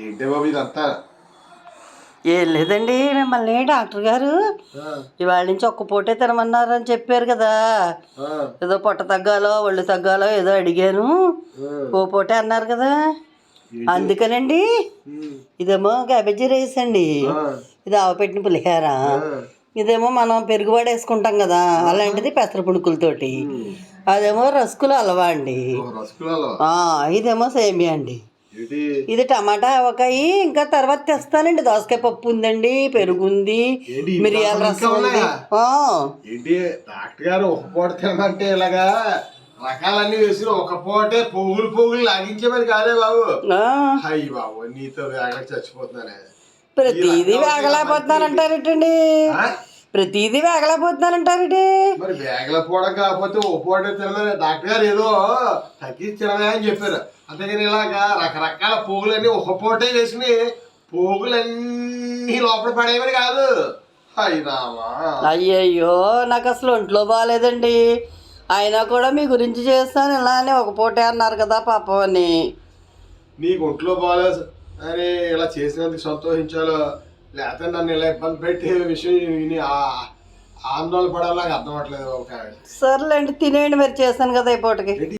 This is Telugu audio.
ఏంటే బాబు ఇదంతా? ఏం లేదండి మిమ్మల్ని డాక్టర్ గారు ఇవాళ నుంచి ఒక్క పూటే తినమన్నారని చెప్పారు కదా. ఏదో పొట్ట తగ్గాలో ఒళ్ళు తగ్గాలో ఏదో అడిగాను. ఓ పూటే అన్నారు కదా? అందుకనండి ఇదేమో క్యాబేజీ రైస్ అండి. ఇది ఆవపెట్టిన పులిహార. ఇదేమో మనం పెరుగుబాటు వేసుకుంటాం కదా అలాంటిది పెసర పుణుకులతోటి అదేమో రస్కులు హల్వా అండి. ఇదేమో సేమియా అండి. ఇది టమాటా ఆవకాయ ఇంకా తర్వాత తెస్తానండి. దోసకాయ పప్పు ఉందండి పెరుగు ఉంది మిరియాల రసం ఉంది. ఏంటి డాక్టర్ గారు ఒక పూట తినమంటే ఇలాగా రకాలన్నీ వేసి ఒక పూటే పోగులు పోగులు లాగించేమని కాదే బాబు. అయ్యి బాబు నీతో చచ్చిపోతున్నానే. ప్రతిదీ వేగలేకపోతున్నానంటారటండి? ప్రతిదీ వేగలేకపోతున్నానంటారటి మరి వేగల పూట కాకపోతే పూట తినమని డాక్టర్ గారు ఏదో తగ్గించినమే అని చెప్పారు. అంతేగాని ఇలాగా రకరకాల పోగులన్నీ ఒక పూటే వేసి పోగులన్నీ లోపల పడేవని కాదు. అయ్యయ్యో నాకు అసలు ఒంట్లో బాగాలేదండి. అయినా కూడా మీ గురించి చేస్తాను ఇలానే ఒక పూటే అన్నారు కదా పాపం అని. నీకు ఒంట్లో బాగాలేదు. అని ఇలా చేసినందుకు సంతోషించాలో? లేకపోతే నన్ను ఇలా ఇబ్బంది పెట్టే విషయం విని ఆందోళన పడాలి నాకు అర్థం అవ్వట్లేదు బాబు సర్లేండి తినేయండి మరి చేశాను కదా ఈ పూటకి